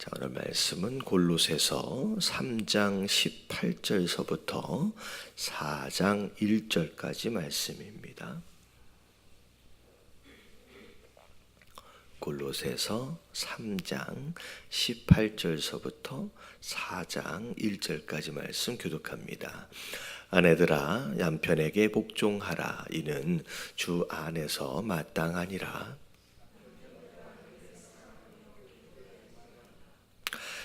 자, 오늘 말씀은 골로새서 3장 18절서부터 4장 1절까지 말씀입니다. 골로새서 3장 18절서부터 4장 1절까지 말씀 교독합니다. 아내들아 남편에게 복종하라 이는 주 안에서 마땅하니라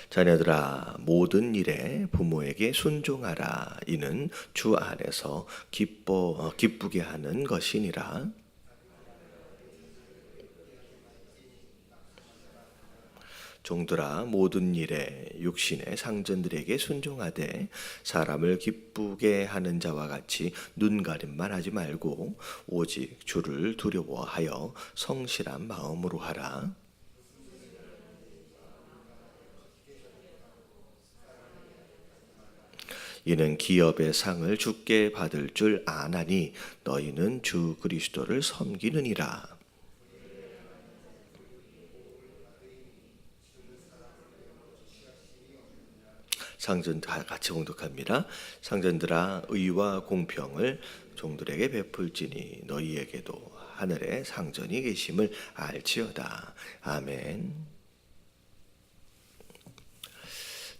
자녀들아 모든 일에 부모에게 순종하라. 이는 주 안에서 기뻐 어, 기쁘게 하는 것이니라. 종들아 모든 일에 육신의 상전들에게 순종하되 사람을 기쁘게 하는 자와 같이 눈가림만 하지 말고 오직 주를 두려워하여 성실한 마음으로 하라 이는 기업의 상을 주께 받을 줄 아나니 너희는 주 그리스도를 섬기느니라. 상전 다 같이 공독합니다. 상전들아 의와 공평을 종들에게 베풀지니 너희에게도 하늘에 상전이 계심을 알지어다. 아멘.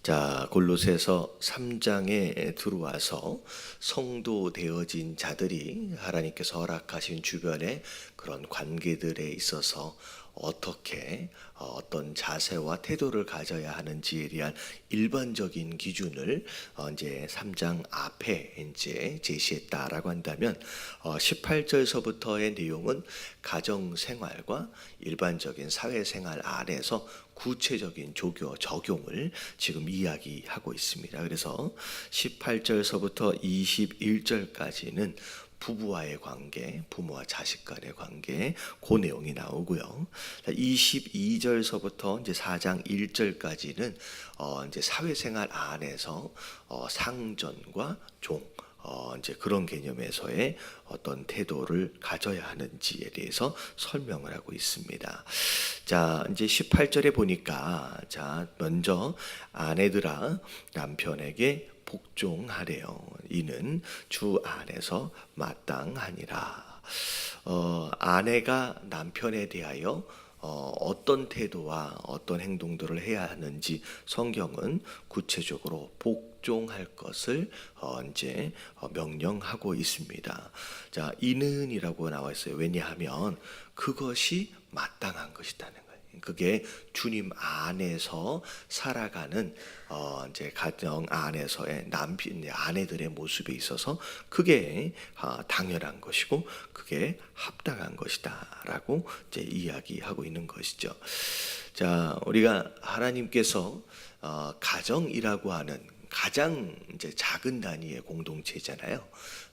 자, 골로새서 3장에 들어와서 성도 되어진 자들이 하나님께서 허락하신 주변의 그런 관계들에 있어서 어떻게 어, 어떤 자세와 태도를 가져야 하는지에 대한 일반적인 기준을 어, 이제 3장 앞에 이제 제시했다라고 한다면 18절서부터의 어, 내용은 가정 생활과 일반적인 사회 생활 안에서 구체적인 조교 적용을 지금 이야기하고 있습니다. 그래서 18절서부터 21절까지는 부부와의 관계, 부모와 자식 간의 관계, 그 내용이 나오고요. 22절서부터 이제 4장 1절까지는 어 이제 사회생활 안에서 어 상전과 종, 어 이제 그런 개념에서의 어떤 태도를 가져야 하는지에 대해서 설명을 하고 있습니다. 자, 이제 18절에 보니까 자, 먼저 아내들아 남편에게 복종하래요. 이는 주 안에서 마땅하니라. 어, 아내가 남편에 대하여 어, 어떤 태도와 어떤 행동들을 해야 하는지 성경은 구체적으로 복종할 것을 어, 이제 어, 명령하고 있습니다. 자, 이는이라고 나와 있어요. 왜냐하면 그것이 마땅한 것이다는 그게 주님 안에서 살아가는 어 이제 가정 안에서의 남편 아내들의 모습에 있어서 그게 어, 당연한 것이고 그게 합당한 것이다라고 이제 이야기하고 있는 것이죠. 자, 우리가 하나님께서 어, 가정이라고 하는 가장 이제 작은 단위의 공동체잖아요.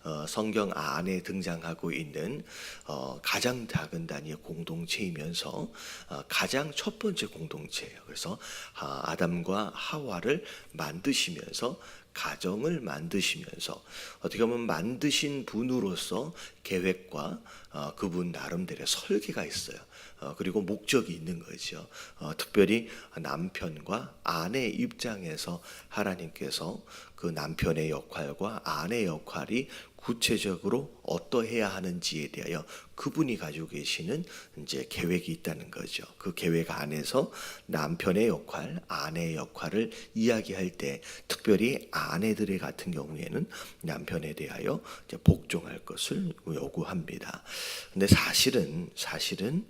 어, 성경 안에 등장하고 있는 어, 가장 작은 단위의 공동체이면서 어, 가장 첫 번째 공동체예요. 그래서 아, 아담과 하와를 만드시면서 가정을 만드시면서 어떻게 보면 만드신 분으로서 계획과 어, 그분 나름대로의 설계가 있어요. 어, 그리고 목적이 있는 거죠. 어, 특별히 남편과 아내 입장에서 하나님께서 그 남편의 역할과 아내의 역할이 구체적으로 어떠해야 하는지에 대하여 그분이 가지고 계시는 이제 계획이 있다는 거죠. 그 계획 안에서 남편의 역할, 아내의 역할을 이야기할 때 특별히 아내들의 같은 경우에는 남편에 대하여 복종할 것을 요구합니다. 근데 사실은 사실은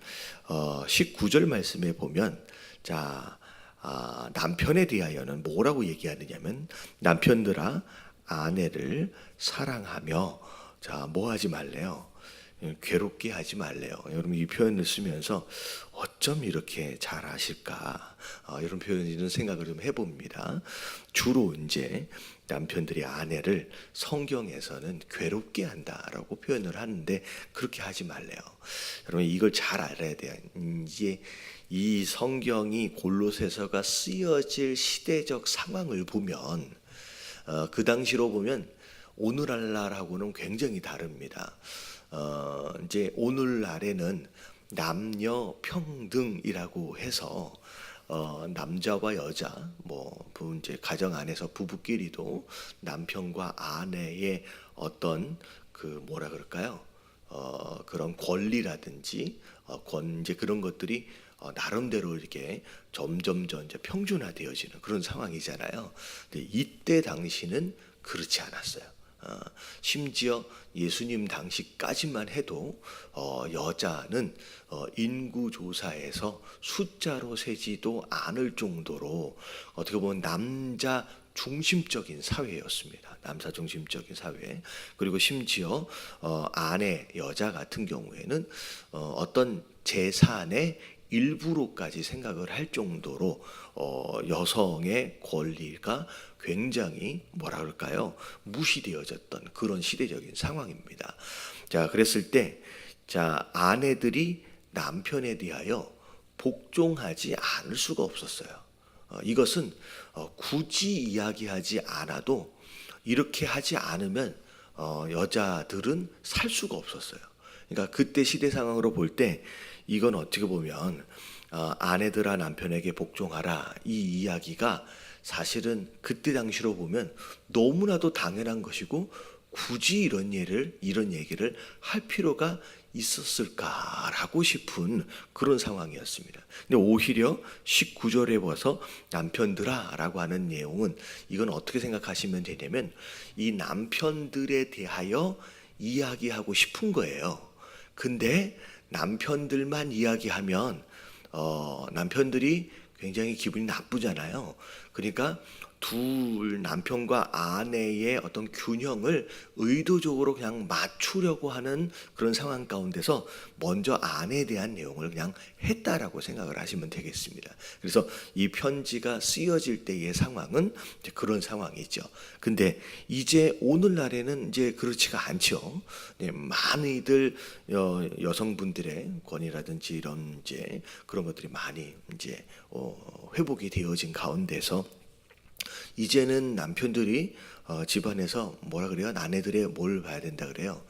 어 19절 말씀에 보면 자 아, 남편에 대하여는 뭐라고 얘기하느냐면 남편들아 아내를 사랑하며 자, 뭐 하지 말래요? 괴롭게 하지 말래요. 여러분 이 표현을 쓰면서 어쩜 이렇게 잘 하실까? 어, 이런 표현 이런 생각을 좀 해봅니다. 주로 이제 남편들이 아내를 성경에서는 괴롭게 한다라고 표현을 하는데 그렇게 하지 말래요. 여러분 이걸 잘 알아야 돼요. 이제 이 성경이 골로새서가 쓰여질 시대적 상황을 보면 어, 그 당시로 보면 오늘날하고는 굉장히 다릅니다. 어, 이제 오늘날에는 남녀 평등이라고 해서 어, 남자와 여자 뭐 부- 이제 가정 안에서 부부끼리도 남편과 아내의 어떤 그 뭐라 그럴까요? 어, 그런 권리라든지 어, 권 이제 그런 것들이 어, 나름대로 이렇게 점점점 이제 평준화되어지는 그런 상황이잖아요. 근데 이때 당시는 그렇지 않았어요. 어, 심지어 예수님 당시까지만 해도 어, 여자는 어, 인구 조사에서 숫자로 세지도 않을 정도로 어떻게 보면 남자 중심적인 사회였습니다. 남자 중심적인 사회. 그리고 심지어 어, 아내 여자 같은 경우에는 어, 어떤 재산의 일부로까지 생각을 할 정도로 어, 여성의 권리가 굉장히 뭐라 그럴까요? 무시되어졌던 그런 시대적인 상황입니다. 자, 그랬을 때, 자, 아내들이 남편에 대하여 복종하지 않을 수가 없었어요. 어, 이것은 어, 굳이 이야기하지 않아도 이렇게 하지 않으면 어, 여자들은 살 수가 없었어요. 그러니까 그때 시대 상황으로 볼 때 이건 어떻게 보면 어, 아내들아 남편에게 복종하라 이 이야기가 사실은 그때 당시로 보면 너무나도 당연한 것이고 굳이 이런 예를 이런 얘기를 할 필요가 있었을까라고 싶은 그런 상황이었습니다. 근데 오히려 19절에 봐서 남편들아라고 하는 내용은 이건 어떻게 생각하시면 되냐면 이 남편들에 대하여 이야기하고 싶은 거예요. 근데 남편들만 이야기하면 어, 남편들이 굉장히 기분이 나쁘잖아요. 그러니까 둘 남편과 아내의 어떤 균형을 의도적으로 그냥 맞추려고 하는 그런 상황 가운데서 먼저 아내에 대한 내용을 그냥 했다라고 생각을 하시면 되겠습니다. 그래서 이 편지가 쓰여질 때의 상황은 그런 상황이죠. 근데 이제 오늘날에는 이제 그렇지가 않죠. 네, 많이들 여, 여성분들의 권위라든지 이런 이제 그런 것들이 많이 이제 어, 회복이 되어진 가운데서 이제는 남편들이 어, 집안에서 뭐라 그래요? 아내들의 뭘 봐야 된다 그래요?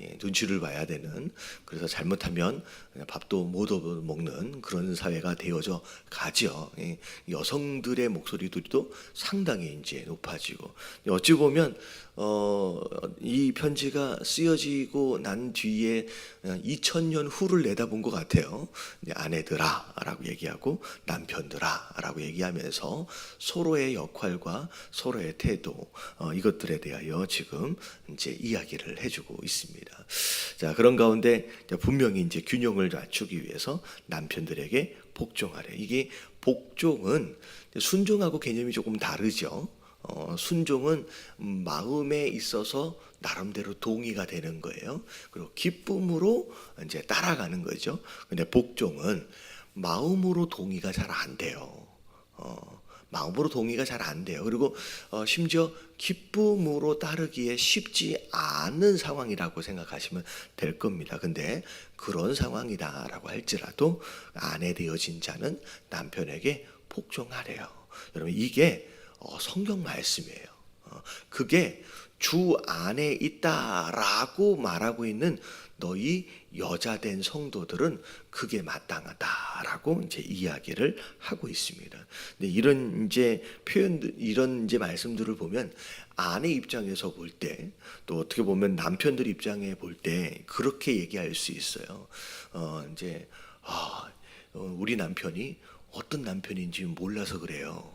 예, 눈치를 봐야 되는 그래서 잘못하면 그냥 밥도 못 먹는 그런 사회가 되어져 가죠. 예, 여성들의 목소리들도 상당히 이제 높아지고 어찌 보면 어, 이 편지가 쓰여지고 난 뒤에 2000년 후를 내다본 것 같아요. 아내들아라고 얘기하고 남편들아라고 얘기하면서 서로의 역할과 서로의 태도 어, 이것들에 대하여 지금 이제 이야기를 해주고 있습니다. 자 그런 가운데 분명히 이제 균형을 맞추기 위해서 남편들에게 복종하래. 이게 복종은 순종하고 개념이 조금 다르죠. 어, 순종은 마음에 있어서 나름대로 동의가 되는 거예요. 그리고 기쁨으로 이제 따라가는 거죠. 근데 복종은 마음으로 동의가 잘 안 돼요. 어, 마음으로 동의가 잘 안 돼요. 그리고 어, 심지어 기쁨으로 따르기에 쉽지 않은 상황이라고 생각하시면 될 겁니다. 근데 그런 상황이다라고 할지라도 아내 되어진 자는 남편에게 복종하래요. 여러분 이게 어, 성경 말씀이에요. 어, 그게 주 안에 있다라고 말하고 있는 너희 여자된 성도들은 그게 마땅하다라고 이제 이야기를 하고 있습니다. 근데 이런 이제 표현들, 이런 이제 말씀들을 보면 아내 입장에서 볼 때 또 어떻게 보면 남편들 입장에 볼 때 그렇게 얘기할 수 있어요. 어, 이제 아, 어, 우리 남편이 어떤 남편인지 몰라서 그래요.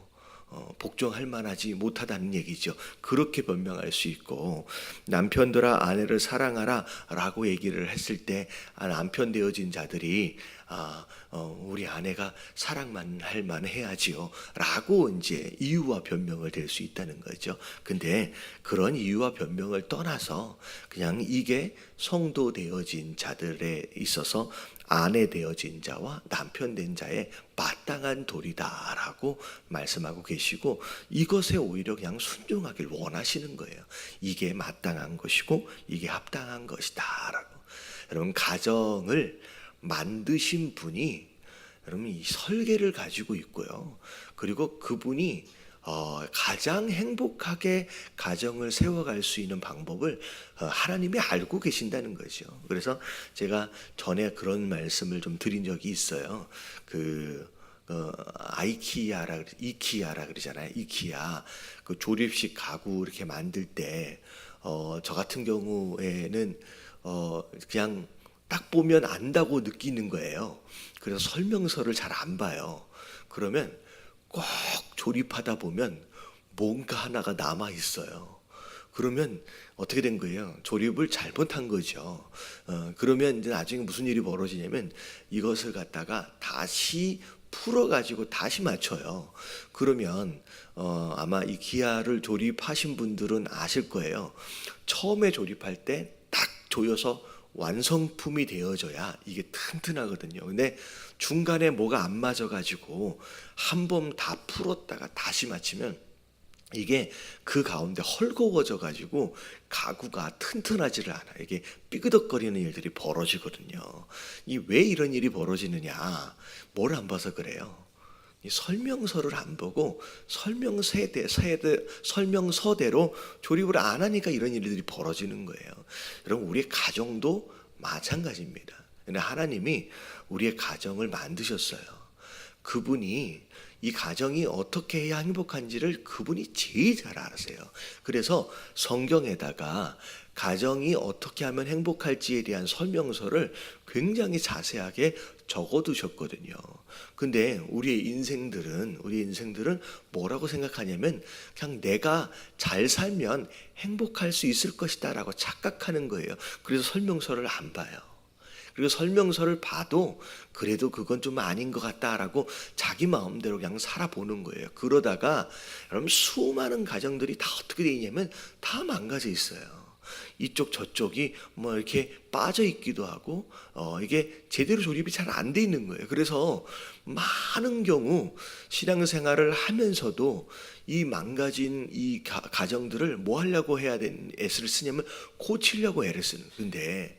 어, 복종할 만하지 못하다는 얘기죠. 그렇게 변명할 수 있고 남편들아 아내를 사랑하라라고 얘기를 했을 때 아, 남편 되어진 자들이 아, 어, 우리 아내가 사랑만 할 만해야지요 라고 이제 이유와 변명을 댈수 있다는 거죠. 근데 그런 이유와 변명을 떠나서 그냥 이게 성도 되어진 자들에 있어서 아내 되어진 자와 남편 된 자의 마땅한 도리다라고 말씀하고 계시고 이것에 오히려 그냥 순종하길 원하시는 거예요. 이게 마땅한 것이고 이게 합당한 것이다라고. 여러분 가정을 만드신 분이 여러분 이 설계를 가지고 있고요. 그리고 그분이 어, 가장 행복하게 가정을 세워갈 수 있는 방법을 어, 하나님이 알고 계신다는 거죠. 그래서 제가 전에 그런 말씀을 좀 드린 적이 있어요. 그, 어, 아이키아라 이키아라 그러잖아요. 이키아 그 조립식 가구 이렇게 만들 때 어, 저 같은 경우에는 어, 그냥 딱 보면 안다고 느끼는 거예요. 그래서 설명서를 잘 안 봐요. 그러면 꼭 조립하다 보면 뭔가 하나가 남아 있어요. 그러면 어떻게 된 거예요? 조립을 잘못한 거죠. 어, 그러면 이제 나중에 무슨 일이 벌어지냐면 이것을 갖다가 다시 풀어가지고 다시 맞춰요. 그러면 어, 아마 이 기아를 조립하신 분들은 아실 거예요. 처음에 조립할 때 딱 조여서 완성품이 되어져야 이게 튼튼하거든요. 근데 중간에 뭐가 안 맞아가지고 한 번 다 풀었다가 다시 맞추면 이게 그 가운데 헐거워져 가지고 가구가 튼튼하지를 않아. 이게 삐그덕거리는 일들이 벌어지거든요. 이 왜 이런 일이 벌어지느냐? 뭘 안 봐서 그래요. 이 설명서를 안 보고 설명서대 세대 설명서대로 조립을 안 하니까 이런 일들이 벌어지는 거예요. 여러분 우리의 가정도 마찬가지입니다. 근데 하나님이 우리의 가정을 만드셨어요. 그분이 이 가정이 어떻게 해야 행복한지를 그분이 제일 잘 알아세요. 그래서 성경에다가 가정이 어떻게 하면 행복할지에 대한 설명서를 굉장히 자세하게 적어 두셨거든요. 근데 우리의 인생들은 우리 인생들은 뭐라고 생각하냐면 그냥 내가 잘 살면 행복할 수 있을 것이다라고 착각하는 거예요. 그래서 설명서를 안 봐요. 그리고 설명서를 봐도 그래도 그건 좀 아닌 것 같다라고 자기 마음대로 그냥 살아보는 거예요. 그러다가 여러분 수많은 가정들이 다 어떻게 돼 있냐면 다 망가져 있어요. 이쪽 저쪽이 뭐 이렇게 빠져 있기도 하고 어 이게 제대로 조립이 잘 안 돼 있는 거예요. 그래서 많은 경우 신앙생활을 하면서도 이 망가진 이 가, 가정들을 뭐 하려고 해야 되는 애를 쓰냐면 고치려고 애를 쓰는. 근데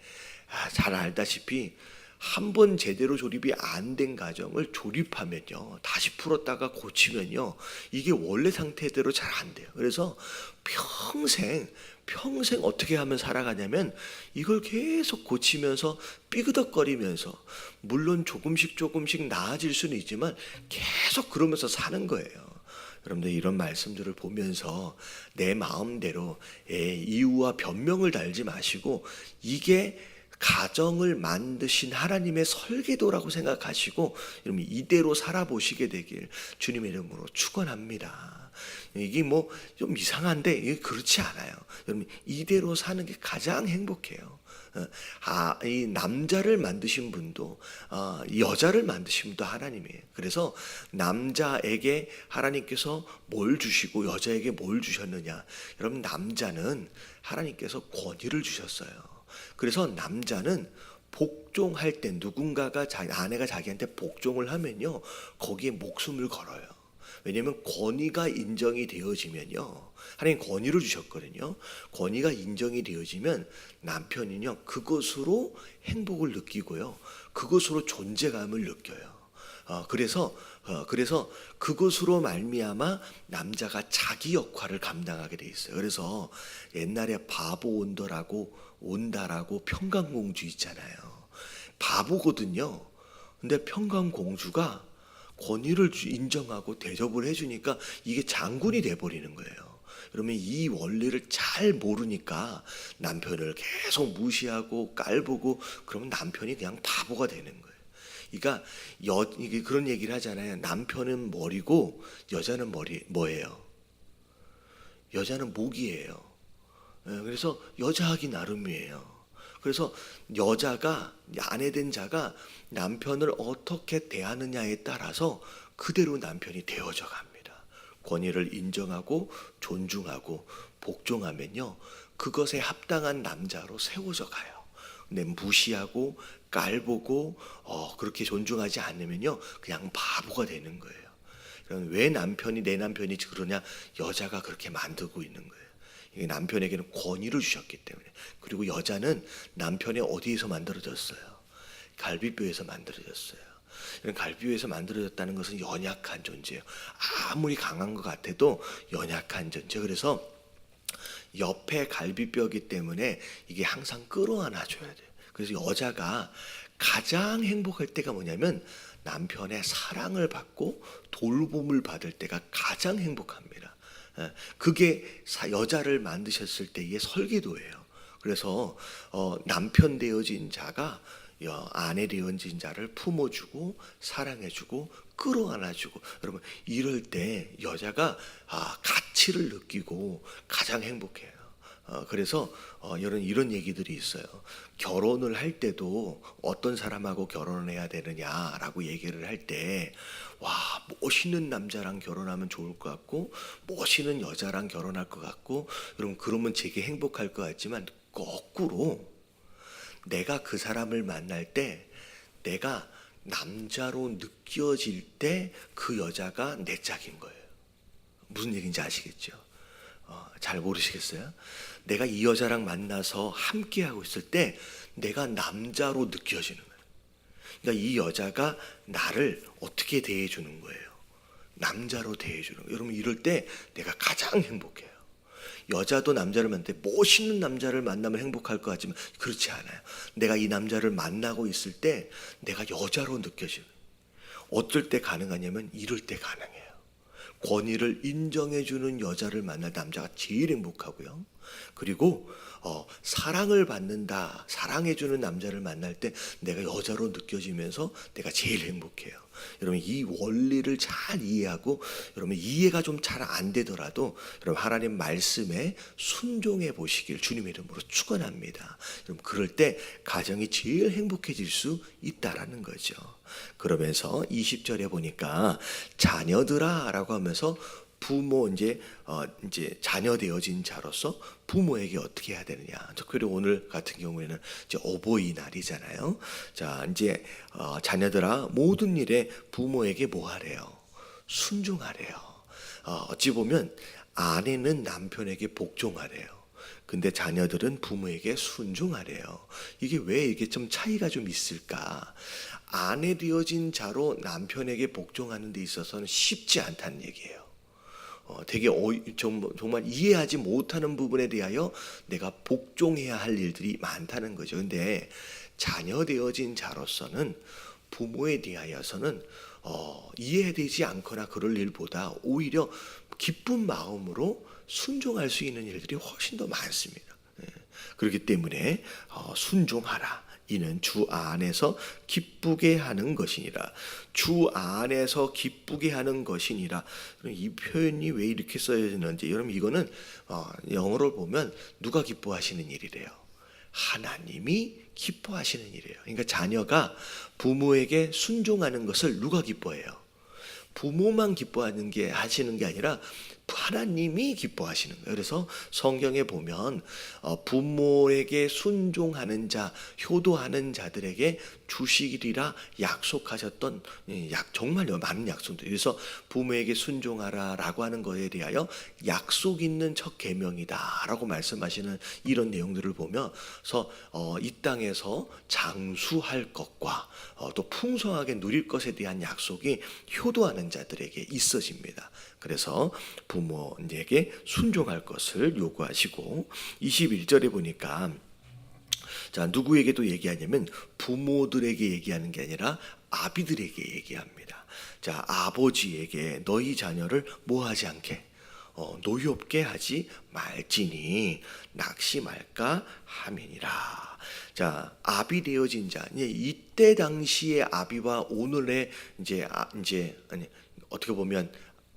아, 잘 알다시피 한번 제대로 조립이 안 된 가정을 조립하면요 다시 풀었다가 고치면요 이게 원래 상태대로 잘 안 돼요. 그래서 평생 평생 어떻게 하면 살아가냐면 이걸 계속 고치면서 삐그덕거리면서 물론 조금씩 조금씩 나아질 수는 있지만 계속 그러면서 사는 거예요. 여러분들 이런 말씀들을 보면서 내 마음대로 예, 이유와 변명을 달지 마시고 이게 가정을 만드신 하나님의 설계도라고 생각하시고 이대로 살아보시게 되길 주님의 이름으로 축원합니다. 이게 뭐 좀 이상한데 그렇지 않아요. 여러분 이대로 사는 게 가장 행복해요. 어, 아, 이 남자를 만드신 분도 어, 여자를 만드신 분도 하나님이에요. 그래서 남자에게 하나님께서 뭘 주시고 여자에게 뭘 주셨느냐? 여러분 남자는 하나님께서 권위를 주셨어요. 그래서 남자는 복종할 때 누군가가 자, 아내가 자기한테 복종을 하면요 거기에 목숨을 걸어요. 왜냐하면 권위가 인정이 되어지면요 하나님 권위를 주셨거든요. 권위가 인정이 되어지면 남편이요 그것으로 행복을 느끼고요 그것으로 존재감을 느껴요. 어, 그래서 어, 그래서 그것으로 말미암아 남자가 자기 역할을 감당하게 돼 있어요. 그래서 옛날에 바보 온더라고 온다라고 평강공주 있잖아요. 바보거든요. 근데 평강공주가 권위를 주- 인정하고 대접을 해주니까 이게 장군이 돼버리는 거예요. 그러면 이 원리를 잘 모르니까 남편을 계속 무시하고 깔보고 그러면 남편이 그냥 바보가 되는 거예요. 그러니까 여 그런 얘기를 하잖아요. 남편은 머리고 여자는 머리 뭐예요? 여자는 목이에요. 예, 그래서 여자하기 나름이에요. 그래서 여자가 아내 된 자가 남편을 어떻게 대하느냐에 따라서 그대로 남편이 되어져 갑니다. 권위를 인정하고 존중하고 복종하면요. 그것에 합당한 남자로 세워져 가요. 근데 무시하고 깔보고 어, 그렇게 존중하지 않으면요. 그냥 바보가 되는 거예요. 왜 남편이 내 남편이 그러냐? 여자가 그렇게 만들고 있는 거예요. 남편에게는 권위를 주셨기 때문에. 그리고 여자는 남편이 어디에서 만들어졌어요? 갈비뼈에서 만들어졌어요. 이런 갈비뼈에서 만들어졌다는 것은 연약한 존재예요. 아무리 강한 것 같아도 연약한 존재. 그래서 옆에 갈비뼈이기 때문에 이게 항상 끌어안아 줘야 돼요. 그래서 여자가 가장 행복할 때가 뭐냐면 남편의 사랑을 받고 돌봄을 받을 때가 가장 행복합니다. 예, 그게 사- 여자를 만드셨을 때의 설계도예요. 그래서 어, 남편 되어진 자가 여, 아내 되어진 자를 품어주고 사랑해주고 끌어안아주고 여러분 이럴 때 여자가 아, 가치를 느끼고 가장 행복해요. 어, 그래서 어, 이런 이런 얘기들이 있어요. 결혼을 할 때도 어떤 사람하고 결혼해야 되느냐라고 얘기를 할 때 와 멋있는 남자랑 결혼하면 좋을 것 같고 멋있는 여자랑 결혼할 것 같고 그럼 그러면 되게 행복할 것 같지만 거꾸로 내가 그 사람을 만날 때 내가 남자로 느껴질 때 그 여자가 내 짝인 거예요. 무슨 얘기인지 아시겠죠? 어, 잘 모르시겠어요? 내가 이 여자랑 만나서 함께 하고 있을 때 내가 남자로 느껴지는 거예요. 그러니까 이 여자가 나를 어떻게 대해주는 거예요? 남자로 대해주는 거예요. 여러분 이럴 때 내가 가장 행복해요. 여자도 남자를 만날 때 멋있는 남자를 만나면 행복할 것 같지만 그렇지 않아요. 내가 이 남자를 만나고 있을 때 내가 여자로 느껴지는. 어떨 때 가능하냐면 이럴 때 가능해요. 권위를 인정해주는 여자를 만날 남자가 제일 행복하고요. 그리고 어, 사랑을 받는다, 사랑해주는 남자를 만날 때 내가 여자로 느껴지면서 내가 제일 행복해요. 여러분 이 원리를 잘 이해하고 여러분 이해가 좀 잘 안 되더라도 여러분 하나님 말씀에 순종해 보시길 주님의 이름으로 축원합니다. 여러분 그럴 때 가정이 제일 행복해질 수 있다라는 거죠. 그러면서 20절에 보니까 자녀들아라고 하면서 부모 이제 어 이제 자녀 되어진 자로서 부모에게 어떻게 해야 되느냐. 특별히 오늘 같은 경우에는 이제 어버이날이잖아요. 자 이제 어 자녀들아 모든 일에 부모에게 뭐 하래요? 순종하래요. 어, 어찌 보면 아내는 남편에게 복종하래요. 근데 자녀들은 부모에게 순종하래요. 이게 왜 이게 좀 차이가 좀 있을까? 아내 되어진 자로 남편에게 복종하는 데 있어서는 쉽지 않다는 얘기예요. 어, 되게 정- 정말 이해하지 못하는 부분에 대하여 내가 복종해야 할 일들이 많다는 거죠. 근데 자녀 되어진 자로서는 부모에 대하여서는 어, 이해되지 않거나 그럴 일보다 오히려 기쁜 마음으로 순종할 수 있는 일들이 훨씬 더 많습니다. 예. 그렇기 때문에 어, 순종하라. 이는 주 안에서 기쁘게 하는 것이니라. 주 안에서 기쁘게 하는 것이니라. 이 표현이 왜 이렇게 써있는지 여러분 이거는 어, 영어로 보면 누가 기뻐하시는 일이래요. 하나님이 기뻐하시는 일이에요. 그러니까 자녀가 부모에게 순종하는 것을 누가 기뻐해요? 부모만 기뻐하는 게 하시는 게 아니라 하나님이 기뻐하시는 거예요. 그래서 성경에 보면 어, 부모에게 순종하는 자, 효도하는 자들에게 주시리라 약속하셨던 예, 약 정말 많은 약속들. 그래서 부모에게 순종하라라고 하는 것에 대하여 약속 있는 첫 계명이다라고 말씀하시는 이런 내용들을 보면서 어, 이 땅에서 장수할 것과 어, 또 풍성하게 누릴 것에 대한 약속이 효도하는 자들에게 있어집니다. 그래서 부모에게 순종할 것을 요구하시고 21절에 보니까 자 누구에게 도 얘기하냐면 부모들에게 얘기하는 게 아니라 아비들에게 얘기합니다. 자 아버지에게 너희 자녀를 뭐 하지 않게 어, 노엽게 하지 말지니 낚시 말까 하면이라. 자 아비 되어진 자 이제 이때 당시의 아비와 오늘의 이제 아, 이제 아니 어떻게 보면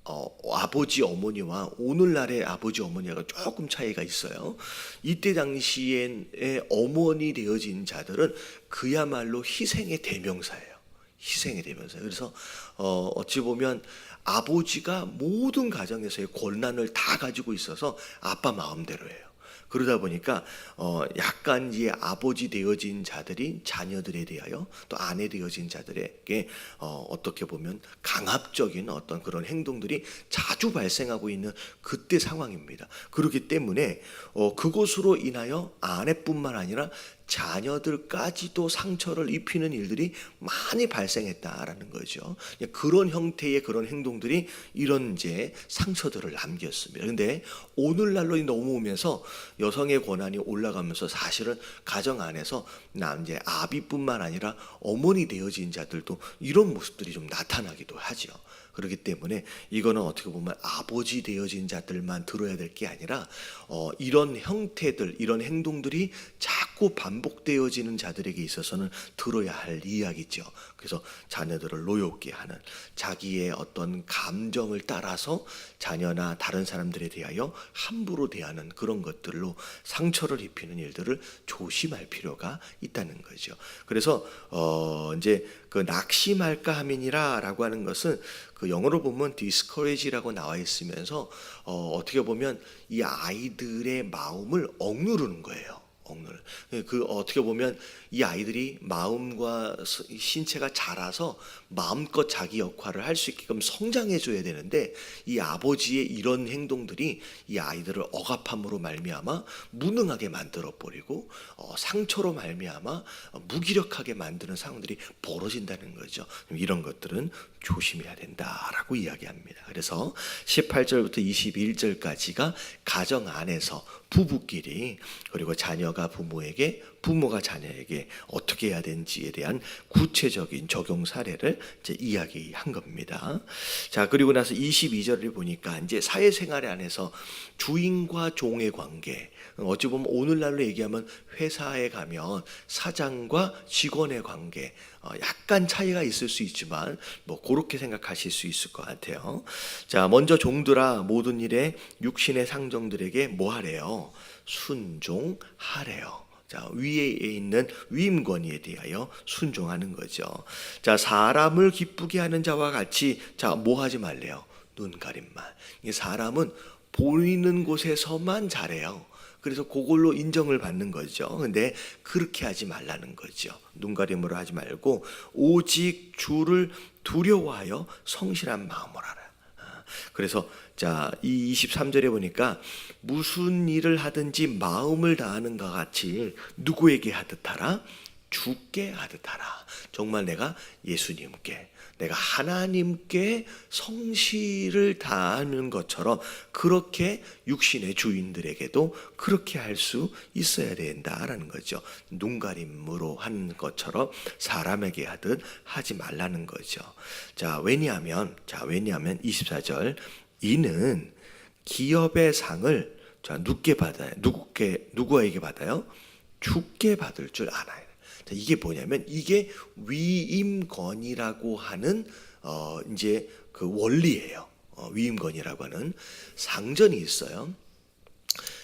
어, 아버지 어머니와 오늘날의 아버지 어머니가 조금 차이가 있어요. 이때 당시에 어머니 되어진 자들은 그야말로 희생의 대명사예요. 희생의 대명사. 그래서 어, 어찌 보면 아버지가 모든 가정에서의 권한을 다 가지고 있어서 아빠 마음대로 해요. 그러다 보니까 어 약간 이제 아버지 되어진 자들이 자녀들에 대하여 또 아내 되어진 자들에게 어 어떻게 보면 강압적인 어떤 그런 행동들이 자주 발생하고 있는 그때 상황입니다. 그렇기 때문에 어 그것으로 인하여 아내뿐만 아니라 자녀들까지도 상처를 입히는 일들이 많이 발생했다라는 거죠. 그런 형태의 그런 행동들이 이런 이제 상처들을 남겼습니다. 근데 오늘날로 넘어오면서 여성의 권한이 올라가면서 사실은 가정 안에서 남제 아비뿐만 아니라 어머니 되어진 자들도 이런 모습들이 좀 나타나기도 하죠. 그렇기 때문에 이거는 어떻게 보면 아버지 되어진 자들만 들어야 될 게 아니라 어, 이런 형태들, 이런 행동들이 자꾸 반복되어지는 자들에게 있어서는 들어야 할 이야기죠. 그래서 자녀들을 노엽게 하는 자기의 어떤 감정을 따라서 자녀나 다른 사람들에 대하여 함부로 대하는 그런 것들로 상처를 입히는 일들을 조심할 필요가 있다는 거죠. 그래서 어 이제 그 낙심할까 함이니라라고 하는 것은 그 영어로 보면 discourage라고 나와 있으면서 어 어떻게 보면 이 아이들의 마음을 억누르는 거예요. 억눌. 그 어떻게 보면 이 아이들이 마음과 스- 신체가 자라서 마음껏 자기 역할을 할 수 있게끔 성장해 줘야 되는데 이 아버지의 이런 행동들이 이 아이들을 억압함으로 말미암아 무능하게 만들어 버리고 어, 상처로 말미암아 어, 무기력하게 만드는 상황들이 벌어진다는 거죠. 이런 것들은 조심해야 된다라고 이야기합니다. 그래서 18절부터 21절까지가 가정 안에서 부부끼리 그리고 자녀가 부모에게 부모가 자녀에게 어떻게 해야 되는지에 대한 구체적인 적용 사례를 이제 이야기한 겁니다. 자, 그리고 나서 22절을 보니까 이제 사회생활 안에서 주인과 종의 관계 어찌 보면 오늘날로 얘기하면 회사에 가면 사장과 직원의 관계 어, 약간 차이가 있을 수 있지만 뭐 그렇게 생각하실 수 있을 것 같아요. 자, 먼저 종들아 모든 일에 육신의 상정들에게 뭐 하래요? 순종하래요. 자, 위에 있는 위임권위에 대하여 순종하는 거죠. 자, 사람을 기쁘게 하는 자와 같이 자, 뭐 하지 말래요? 눈 가림만. 이 사람은 보이는 곳에서만 잘해요. 그래서 그걸로 인정을 받는 거죠. 근데 그렇게 하지 말라는 거죠. 눈가림으로 하지 말고 오직 주를 두려워하여 성실한 마음으로 하라. 아, 그래서 자, 이 23절에 보니까 무슨 일을 하든지 마음을 다하는 것 같이 누구에게 하듯 하라? 주께 하듯 하라. 정말 내가 예수님께 내가 하나님께 성실을 다하는 것처럼 그렇게 육신의 주인들에게도 그렇게 할 수 있어야 된다라는 거죠. 눈 가림으로 하는 것처럼 사람에게 하듯 하지 말라는 거죠. 자, 왜냐하면 자, 왜냐하면 24절 이는 기업의 상을 자, 누게 받아요. 누구께 누구에게 받아요? 주께 받을 줄 알아요. 자, 이게 뭐냐면 이게 위임건이라고 하는 어 이제 그 원리예요. 어, 위임건이라고 하는 상전이 있어요.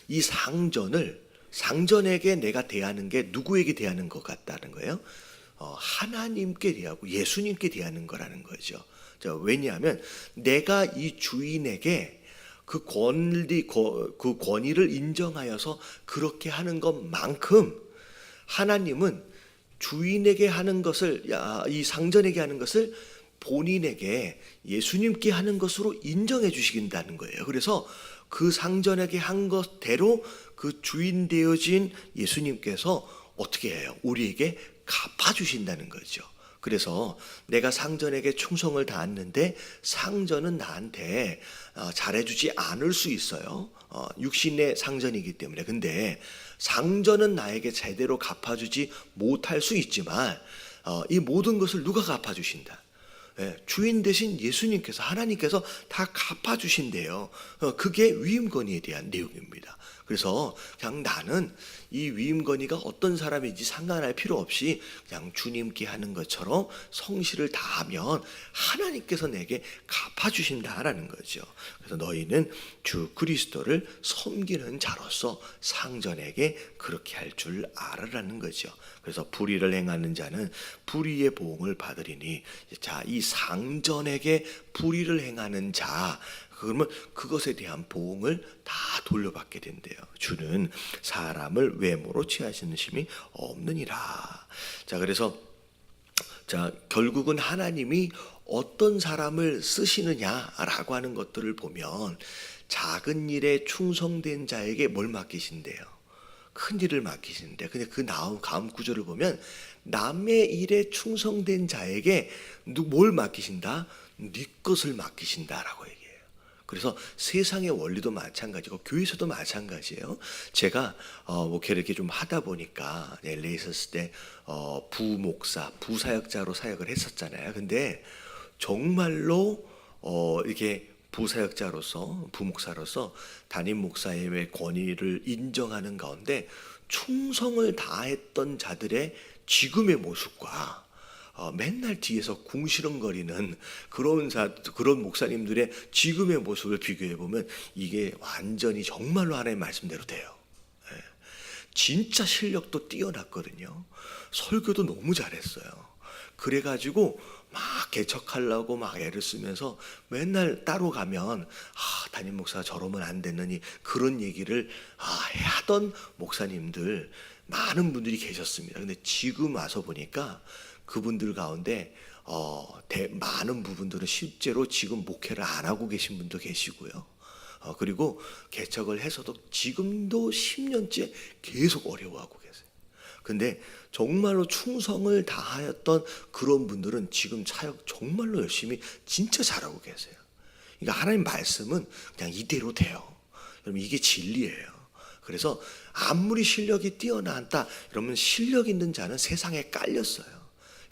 이 상전을 상전에게 내가 대하는 게 누구에게 대하는 것 같다는 거예요. 어, 하나님께 대하고 예수님께 대하는 거라는 거죠. 자, 왜냐하면 내가 이 주인에게 그 권리 거- 그 권위를 인정하여서 그렇게 하는 것만큼 하나님은 주인에게 하는 것을 야, 이 상전에게 하는 것을 본인에게 예수님께 하는 것으로 인정해 주시긴다는 거예요. 그래서 그 상전에게 한 것대로 그 주인 되어진 예수님께서 어떻게 해요? 우리에게 갚아 주신다는 거죠. 그래서 내가 상전에게 충성을 다했는데 상전은 나한테 어, 잘해주지 않을 수 있어요. 어, 육신의 상전이기 때문에. 근데 상전은 나에게 제대로 갚아주지 못할 수 있지만 어, 이 모든 것을 누가 갚아주신다? 예, 주인 대신 예수님께서 하나님께서 다 갚아주신대요. 어, 그게 위임건의에 대한 내용입니다. 그래서 그냥 나는 이 위임건의가 어떤 사람인지 상관할 필요 없이 그냥 주님께 하는 것처럼 성실을 다하면 하나님께서 내게 갚아주신다라는 거죠. 그래서 너희는 주 그리스도를 섬기는 자로서 상전에게 그렇게 할 줄 알아라는 거죠. 그래서 불의를 행하는 자는 불의의 보응을 받으리니 자, 이 상전에게 불의를 행하는 자 그러면 그것에 대한 보응을 다 돌려받게 된대요. 주는 사람을 외모로 취하시는 심이 없느니라. 자, 그래서 자, 결국은 하나님이 어떤 사람을 쓰시느냐라고 하는 것들을 보면 작은 일에 충성된 자에게 뭘 맡기신대요. 큰 일을 맡기시는데 근데 그 다음 다음 구절을 보면 남의 일에 충성된 자에게 누- 뭘 맡기신다? 네 것을 맡기신다라고 얘기해요. 그래서 세상의 원리도 마찬가지고 교회에서도 마찬가지예요. 제가 어, 목회를 이렇게 좀 하다 보니까 LA 있었을 때 어, 부목사, 부사역자로 사역을 했었잖아요. 근데 정말로 어, 이게 부사역자로서 부목사로서 담임 목사님의 권위를 인정하는 가운데 충성을 다했던 자들의 지금의 모습과 어, 맨날 뒤에서 궁시렁거리는 그런 자, 그런 목사님들의 지금의 모습을 비교해 보면 이게 완전히 정말로 하나의 말씀대로 돼요. 예. 진짜 실력도 뛰어났거든요. 설교도 너무 잘했어요. 그래가지고 막 개척하려고 막 애를 쓰면서 맨날 따로 가면 아 담임 목사가 저러면 안 되느니 그런 얘기를 아 하던 목사님들 많은 분들이 계셨습니다. 근데 지금 와서 보니까 그분들 가운데 어, 대, 많은 부분들은 실제로 지금 목회를 안 하고 계신 분도 계시고요. 어, 그리고 개척을 해서도 지금도 10년째 계속 어려워하고 계세요. 근데 정말로 충성을 다하였던 그런 분들은 지금 사역 정말로 열심히 진짜 잘하고 계세요. 그러니까 하나님 말씀은 그냥 이대로 돼요. 여러분 이게 진리예요. 그래서 아무리 실력이 뛰어난다 이러면 실력 있는 자는 세상에 깔렸어요.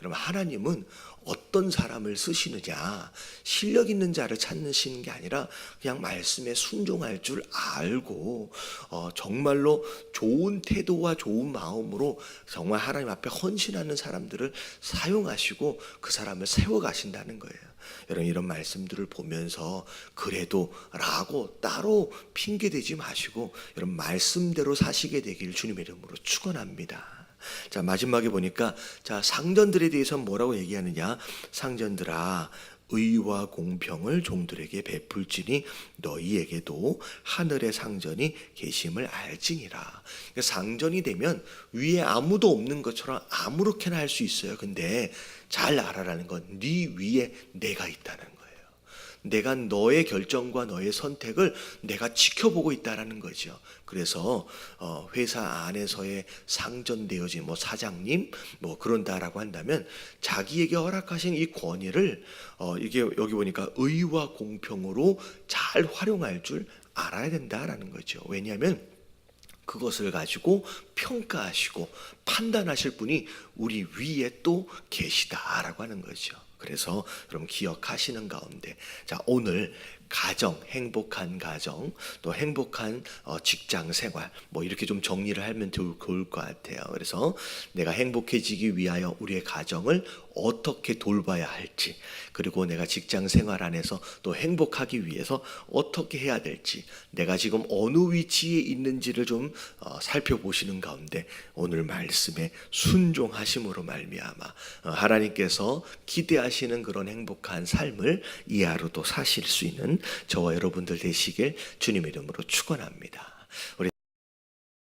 여러분 하나님은 어떤 사람을 쓰시느냐 실력 있는 자를 찾으시는 게 아니라 그냥 말씀에 순종할 줄 알고 어, 정말로 좋은 태도와 좋은 마음으로 정말 하나님 앞에 헌신하는 사람들을 사용하시고 그 사람을 세워 가신다는 거예요. 여러분 이런 말씀들을 보면서 그래도 라고 따로 핑계 대지 마시고 여러분 말씀대로 사시게 되길 주님의 이름으로 축원합니다. 자 마지막에 보니까 자 상전들에 대해서 뭐라고 얘기하느냐 상전들아 의와 공평을 종들에게 베풀지니 너희에게도 하늘의 상전이 계심을 알지니라. 그러니까 상전이 되면 위에 아무도 없는 것처럼 아무렇게나 할 수 있어요. 근데 잘 알아라는 건 네 위에 내가 있다는 거예요. 내가 너의 결정과 너의 선택을 내가 지켜보고 있다라는 거죠. 그래서 어, 회사 안에서의 상전되어진 뭐 사장님 뭐 그런다라고 한다면 자기에게 허락하신 이 권위를 어, 이게 여기 보니까 의와 공평으로 잘 활용할 줄 알아야 된다라는 거죠. 왜냐하면 그것을 가지고 평가하시고 판단하실 분이 우리 위에 또 계시다라고 하는 거죠. 그래서 여러분 기억하시는 가운데 자 오늘 가정 행복한 가정 또 행복한 어, 직장 생활 뭐 이렇게 좀 정리를 하면 좋을, 것 같아요. 그래서 내가 행복해지기 위하여 우리의 가정을 어떻게 돌봐야 할지 그리고 내가 직장 생활 안에서 또 행복하기 위해서 어떻게 해야 될지 내가 지금 어느 위치에 있는지를 좀 어, 살펴보시는 가운데 오늘 말씀에 순종하심으로 말미암아 어, 하나님께서 기대하시는 그런 행복한 삶을 이 하루도 사실 수 있는 저와 여러분들 되시길 주님의 이름으로 축원합니다. 우리